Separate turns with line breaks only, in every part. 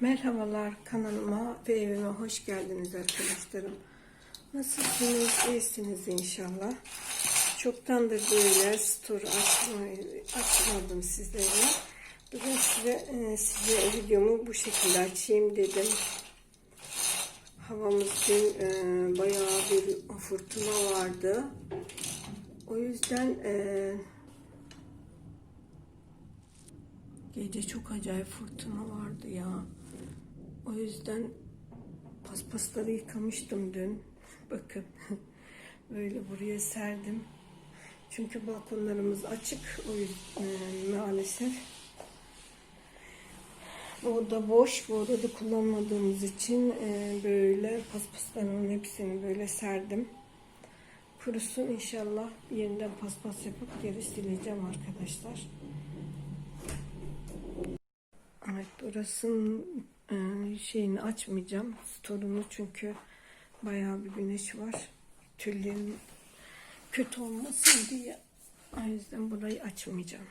Merhabalar kanalıma ve evime hoş geldiniz arkadaşlarım. Nasılsınız? İyisiniz inşallah. Çoktandır böyle store açmadım sizlere. Bugün size, e, size videomu bu şekilde açayım dedim. Havamız dün e, bayağı bir fırtına vardı. O yüzden e, Gece çok acayip fırtına vardı ya. O yüzden paspasları yıkamıştım dün. Bakın böyle buraya serdim. Çünkü balkonlarımız açık. O yüzden e, maalesef. Bu oda boş. Bu odada kullanmadığımız için e, böyle paspasların hepsini böyle serdim. Kurusun inşallah yeniden paspas yapıp geri sileceğim arkadaşlar. Evet burasının şeyini açmayacağım. Storunu çünkü bayağı bir güneş var. Tüllerin kötü olmasın diye. O yüzden burayı açmayacağım.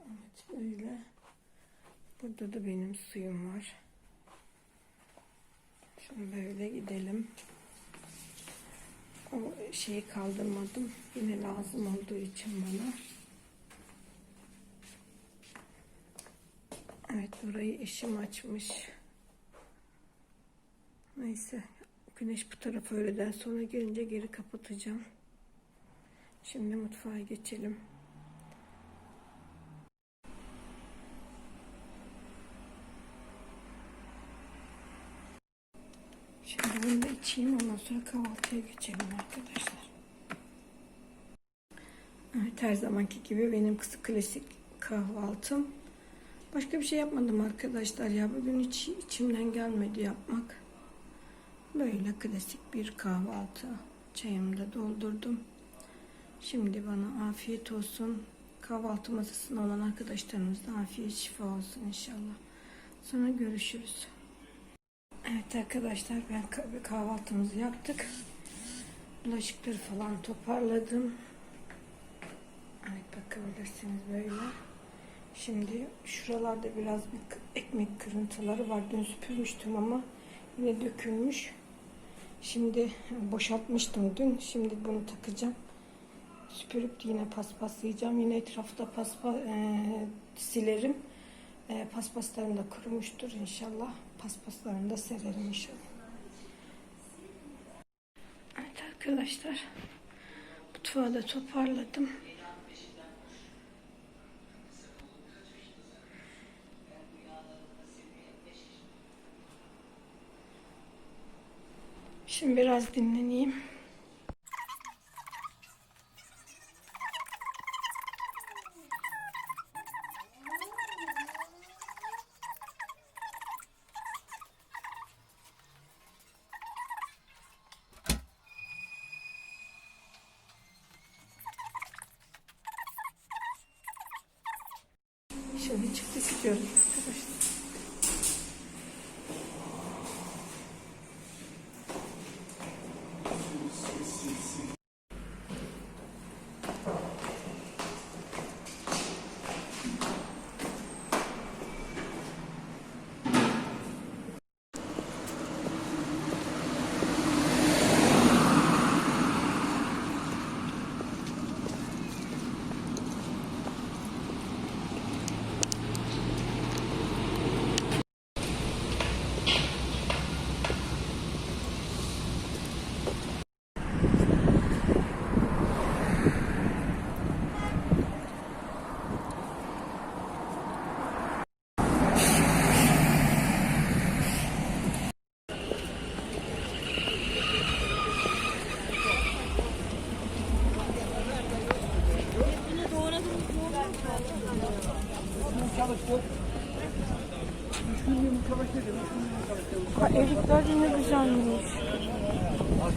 Evet böyle. Burada da benim suyum var. Şimdi böyle gidelim. O şeyi kaldırmadım. Yine lazım olduğu için bana. Evet burayı eşim açmış. Neyse güneş bu tarafa öğleden sonra gelince geri kapatacağım. Şimdi mutfağa geçelim. Şimdi bunu da içeyim ondan sonra kahvaltıya geçelim arkadaşlar. Evet her zamanki gibi benim kısa klasik kahvaltım. Başka bir şey yapmadım arkadaşlar ya. Bugün hiç içimden gelmedi yapmak. Böyle klasik bir kahvaltı. Çayımı da doldurdum. Şimdi bana afiyet olsun. Kahvaltı masasında olan arkadaşlarımız da afiyet şifa olsun inşallah. Sonra görüşürüz. Evet arkadaşlar ben kah- kahvaltımızı yaptık. Bulaşıkları falan toparladım. Evet bakabilirsiniz böyle. Şimdi şuralarda biraz bir ekmek kırıntıları var. Dün süpürmüştüm ama yine dökülmüş. Şimdi boşaltmıştım dün. Şimdi bunu takacağım. Süpürüp yine paspaslayacağım. Yine etrafta paspa e, silerim. E, paspaslarım da kurumuştur inşallah. Paspaslarını da sererim inşallah. Evet arkadaşlar. Mutfağı da toparladım. Şimdi biraz dinleneyim. Şimdi çıktık gidiyoruz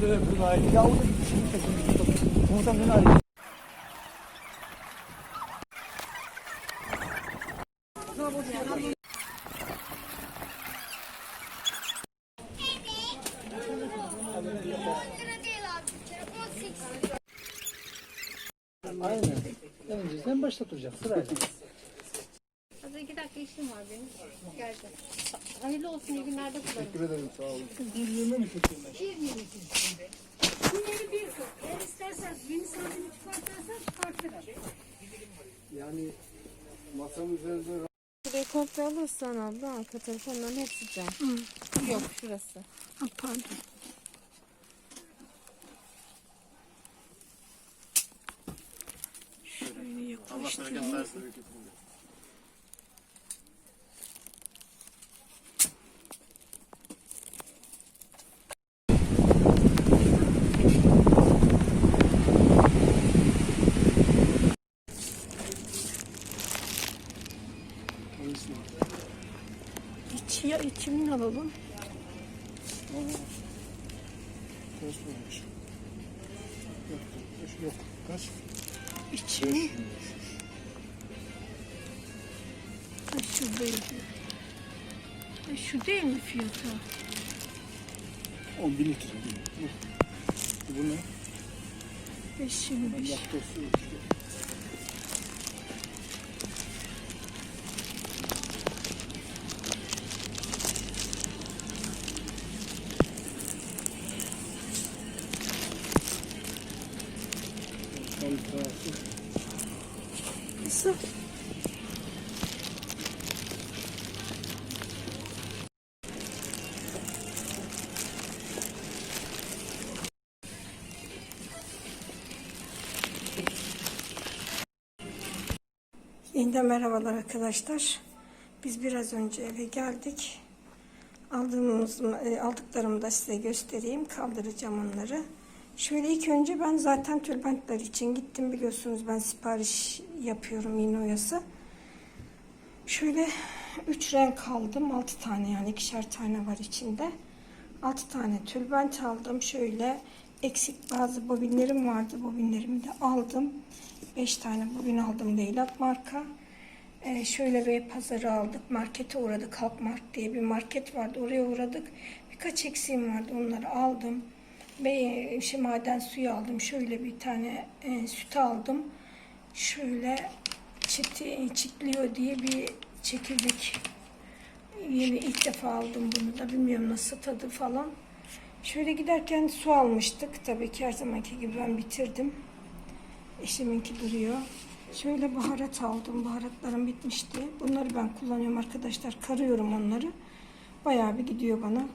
göre buna ya o da düşünmüştüm. Komutan beni arıyor.
Aynen. En öncesinden başta duracak sırayla. İşim var benim. Geleceğim. Hayırlı olsun iyi günlerde kullanın.
Teşekkür ederim sağ olun. Bir yirmi mi çekeyim ben?
Bunları bir tut. Eğer istersen yeni saatini çıkartırsan çıkartırım.
Yani masanın üzerinde
Şurayı komple alırsan abla arka telefonların hepsi cam. Yok şurası.
Ha, pardon. Şöyle yaklaştırayım.
hangisini?
İç, ya alalım.
Kaç varmış? Yok, yok. Kaç?
İçimi. Ha, şu değil. Ha, şu değil mi fiyatı?
10 bin litre. Bu. Bu ne?
525.
Laktosu
Nasıl? Yeniden merhabalar arkadaşlar. Biz biraz önce eve geldik. Aldığımız, e, aldıklarımı da size göstereyim. Kaldıracağım onları. Şöyle ilk önce ben zaten tülbentler için gittim. Biliyorsunuz ben sipariş yapıyorum iğne oyası. Şöyle 3 renk aldım. 6 tane yani ikişer tane var içinde. 6 tane tülbent aldım. Şöyle eksik bazı bobinlerim vardı. Bobinlerimi de aldım. 5 tane bobin aldım Leylat marka. Ee, şöyle bir pazarı aldık. Markete uğradık. Halkmark diye bir market vardı. Oraya uğradık. Birkaç eksiğim vardı. Onları aldım. Ve şey, maden suyu aldım. Şöyle bir tane e, süt aldım. Şöyle çiti, çitliyor diye bir çekirdek yeni ilk defa aldım bunu da bilmiyorum nasıl tadı falan. Şöyle giderken su almıştık. Tabii ki her zamanki gibi ben bitirdim. Eşiminki duruyor. Şöyle baharat aldım. Baharatlarım bitmişti. Bunları ben kullanıyorum arkadaşlar. Karıyorum onları. Bayağı bir gidiyor bana.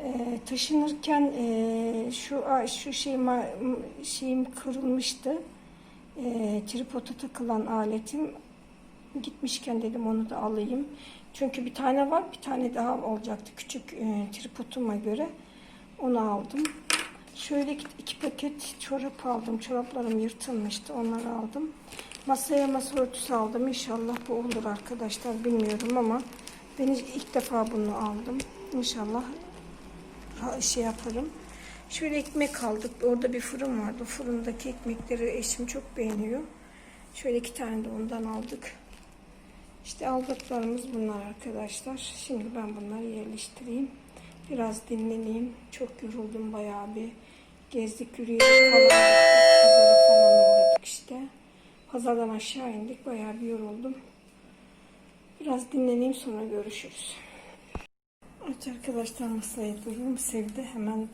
Ee, taşınırken e, şu şu şeyim, şeyim kırılmıştı. Ee, tripoda takılan aletim gitmişken dedim onu da alayım. Çünkü bir tane var, bir tane daha olacaktı küçük e, tripoduma göre. Onu aldım. Şöyle iki, paket çorap aldım. Çoraplarım yırtılmıştı. Onları aldım. Masaya masa örtüsü aldım. İnşallah bu olur arkadaşlar. Bilmiyorum ama ben ilk defa bunu aldım. İnşallah şey yaparım. Şöyle ekmek aldık. Orada bir fırın vardı. Fırındaki ekmekleri eşim çok beğeniyor. Şöyle iki tane de ondan aldık. İşte aldıklarımız bunlar arkadaşlar. Şimdi ben bunları yerleştireyim. Biraz dinleneyim. Çok yoruldum bayağı bir. Gezdik, yürüyedik falan. Pazara falan işte. Pazardan aşağı indik. Bayağı bir yoruldum. Biraz dinleneyim sonra görüşürüz. Evet arkadaşlar masaya dururum. Sevdi. Hemen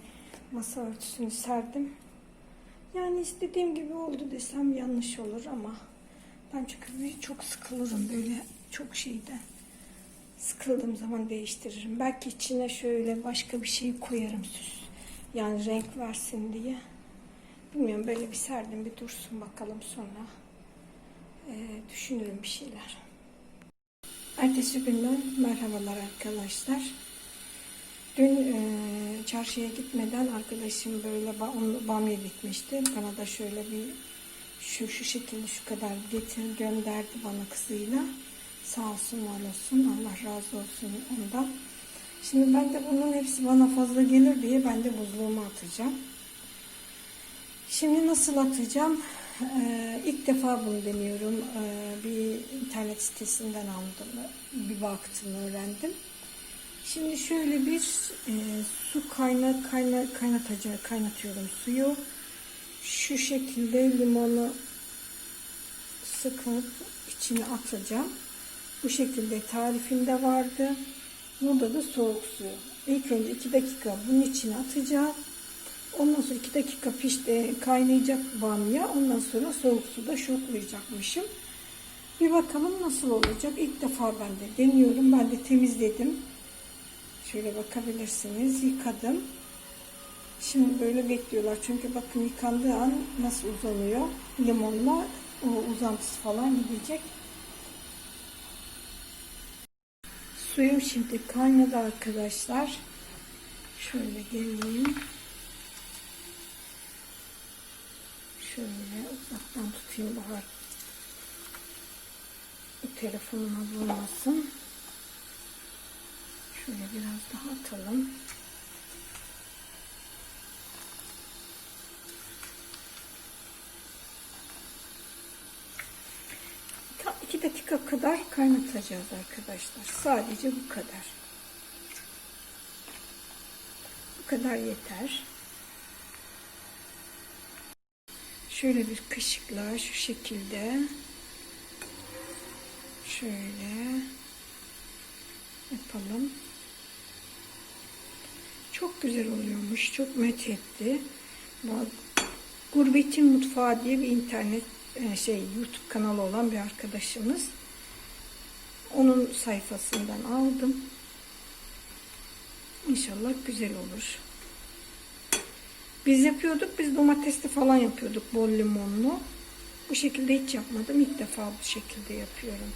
masa örtüsünü serdim. Yani istediğim gibi oldu desem yanlış olur ama ben çünkü çok sıkılırım böyle çok şeyden. Sıkıldığım zaman değiştiririm. Belki içine şöyle başka bir şey koyarım süs. Yani renk versin diye. Bilmiyorum böyle bir serdim bir dursun bakalım sonra. Ee, düşünürüm bir şeyler. Ertesi günden merhabalar arkadaşlar. Dün e, çarşıya gitmeden arkadaşım böyle bamya dikmişti. Bana da şöyle bir şu şu şekilde şu kadar getir gönderdi bana kızıyla. Sağ olsun var olsun. Allah razı olsun ondan. Şimdi ben de bunun hepsi bana fazla gelir diye ben de buzluğuma atacağım. Şimdi nasıl atacağım? Ee, ilk defa bunu deniyorum. Ee, bir internet sitesinden aldım. Bir baktım, öğrendim. Şimdi şöyle bir e, su kayna, kayna, kaynatacağım, kaynatıyorum suyu. Şu şekilde limonu sıkıp içine atacağım. Bu şekilde tarifinde vardı. Burada da soğuk suyu. İlk önce 2 dakika bunun içine atacağım. Ondan sonra 2 dakika pişti, kaynayacak bamya. Ondan sonra soğuk suda şoklayacakmışım. Bir bakalım nasıl olacak. İlk defa ben de deniyorum. Ben de temizledim. Şöyle bakabilirsiniz. Yıkadım. Şimdi böyle bekliyorlar. Çünkü bakın yıkandığı an nasıl uzanıyor. Limonla o uzantısı falan gidecek. Suyum şimdi kaynadı arkadaşlar. Şöyle geleyim. Şöyle uzaktan tutayım bahar. Telefonuma vurmasın. Şöyle biraz daha atalım. Tam iki dakika kadar kaynatacağız arkadaşlar. Sadece bu kadar. Bu kadar yeter. Şöyle bir kaşıkla şu şekilde şöyle yapalım. Çok güzel oluyormuş. Çok met etti. Bak, Gurbetin Mutfağı diye bir internet e, şey YouTube kanalı olan bir arkadaşımız. Onun sayfasından aldım. İnşallah güzel olur. Biz yapıyorduk. Biz domatesli falan yapıyorduk bol limonlu. Bu şekilde hiç yapmadım. İlk defa bu şekilde yapıyorum.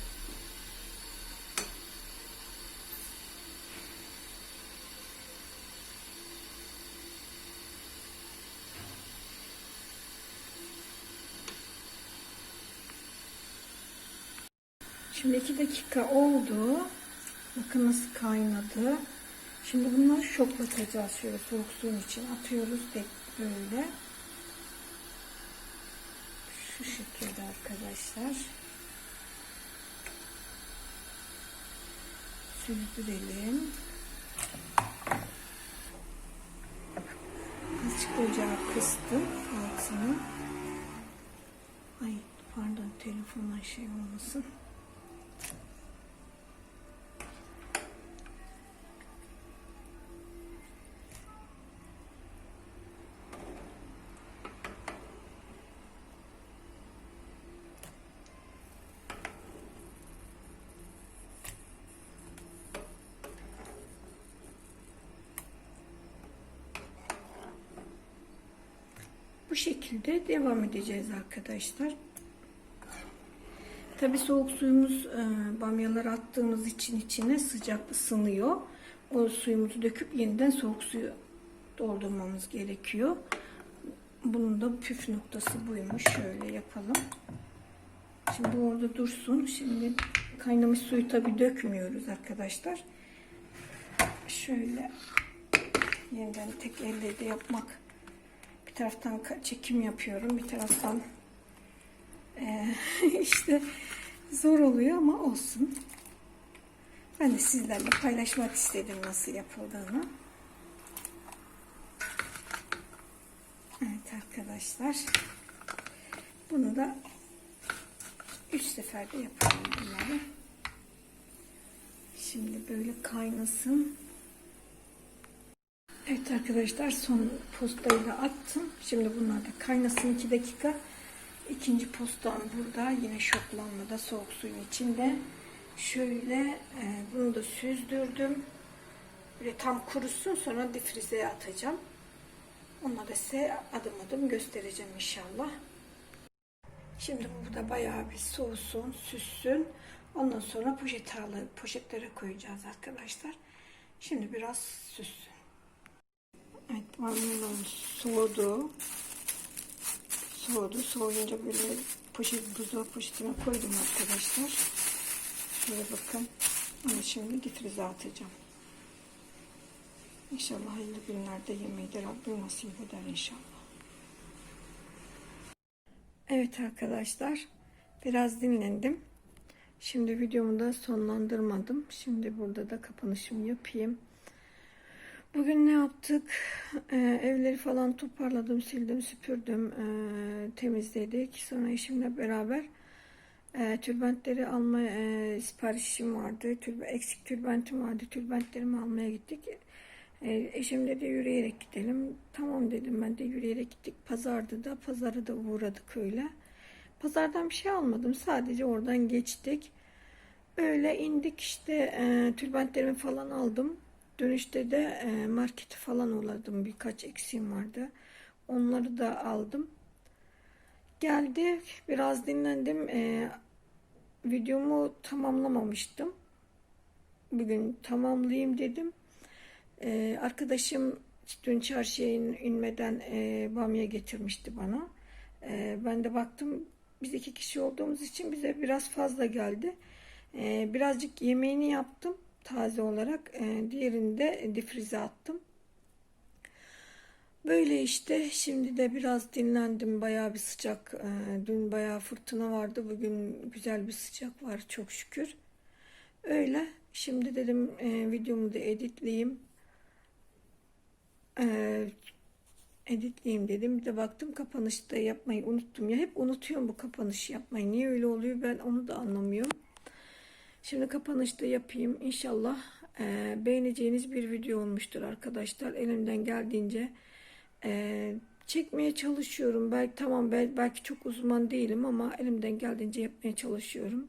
Şimdi iki dakika oldu. Bakın nasıl kaynadı. Şimdi bunları şoklatacağız. Şöyle soğuk suyun için atıyoruz tek böyle. Şu şekilde arkadaşlar. Süzdürelim. Azıcık ocağı kıstım altını. Ay pardon telefonla şey olmasın. Şekilde devam edeceğiz arkadaşlar. Tabi soğuk suyumuz e, bamyaları attığımız için içine sıcak ısınıyor. O suyumuzu döküp yeniden soğuk suyu doldurmamız gerekiyor. Bunun da püf noktası buymuş. Şöyle yapalım. Şimdi bu orada dursun. Şimdi kaynamış suyu tabi dökmüyoruz arkadaşlar. Şöyle yeniden tek elle de yapmak taraftan çekim yapıyorum. Bir taraftan eee, işte zor oluyor ama olsun. Ben de sizlerle paylaşmak istedim nasıl yapıldığını. Evet arkadaşlar. Bunu da üç seferde yapalım bunları. Şimdi böyle kaynasın Evet arkadaşlar son postayı da attım. Şimdi bunlar da kaynasın 2 dakika. İkinci postam burada. Yine şoklanmada soğuk suyun içinde. Şöyle e, bunu da süzdürdüm. Böyle tam kurusun sonra difrize atacağım. Onları da size adım adım göstereceğim inşallah. Şimdi bu da bayağı bir soğusun, süssün. Ondan sonra poşet alıp poşetlere koyacağız arkadaşlar. Şimdi biraz süssün. Evet, vanilyalarım soğudu. Soğudu. Soğuyunca böyle poşet, buzdolabı poşetine koydum arkadaşlar. Şöyle bakın. Onu şimdi difrize atacağım. İnşallah hayırlı günlerde yemeği de Rabbim nasip eder inşallah. Evet arkadaşlar. Biraz dinlendim. Şimdi videomu da sonlandırmadım. Şimdi burada da kapanışımı yapayım. Bugün ne yaptık? Ee, evleri falan toparladım, sildim, süpürdüm, ee, temizledik. Sonra eşimle beraber E, tülbentleri alma e, siparişim vardı. Tülbe, eksik tülbentim vardı. Tülbentlerimi almaya gittik. E, eşim dedi yürüyerek gidelim. Tamam dedim ben de yürüyerek gittik. Pazarda da pazara da uğradık öyle. Pazardan bir şey almadım. Sadece oradan geçtik. Öyle indik işte e, tülbentlerimi falan aldım. Dönüşte de e, markete falan uğradım. Birkaç eksiğim vardı. Onları da aldım. Geldik. Biraz dinlendim. E, videomu tamamlamamıştım. Bugün tamamlayayım dedim. E, arkadaşım dün çarşıya in- inmeden e, bamya getirmişti bana. Ben de baktım biz iki kişi olduğumuz için bize biraz fazla geldi. Birazcık yemeğini yaptım taze olarak. E, diğerini de difrize attım. Böyle işte şimdi de biraz dinlendim. Bayağı bir sıcak. e, dün bayağı fırtına vardı. Bugün güzel bir sıcak var çok şükür. Öyle. Şimdi dedim e, videomu da editleyeyim. E, editleyeyim dedim. Bir de baktım kapanışta yapmayı unuttum. Ya hep unutuyorum bu kapanışı yapmayı. Niye öyle oluyor ben onu da anlamıyorum. Şimdi kapanışta yapayım. İnşallah e, beğeneceğiniz bir video olmuştur arkadaşlar. Elimden geldiğince e, çekmeye çalışıyorum. Belki tamam bel- belki çok uzman değilim ama elimden geldiğince yapmaya çalışıyorum.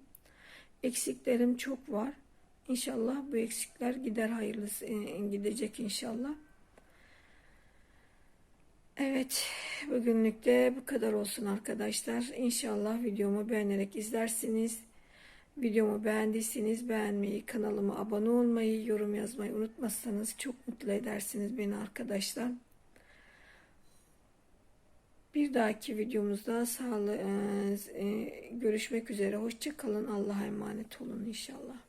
Eksiklerim çok var. İnşallah bu eksikler gider hayırlısı e, gidecek inşallah. Evet, bugünlük de bu kadar olsun arkadaşlar. İnşallah videomu beğenerek izlersiniz. Videomu beğendiyseniz beğenmeyi, kanalıma abone olmayı, yorum yazmayı unutmazsanız çok mutlu edersiniz beni arkadaşlar. Bir dahaki videomuzda sağlı, e, görüşmek üzere. Hoşça kalın. Allah'a emanet olun inşallah.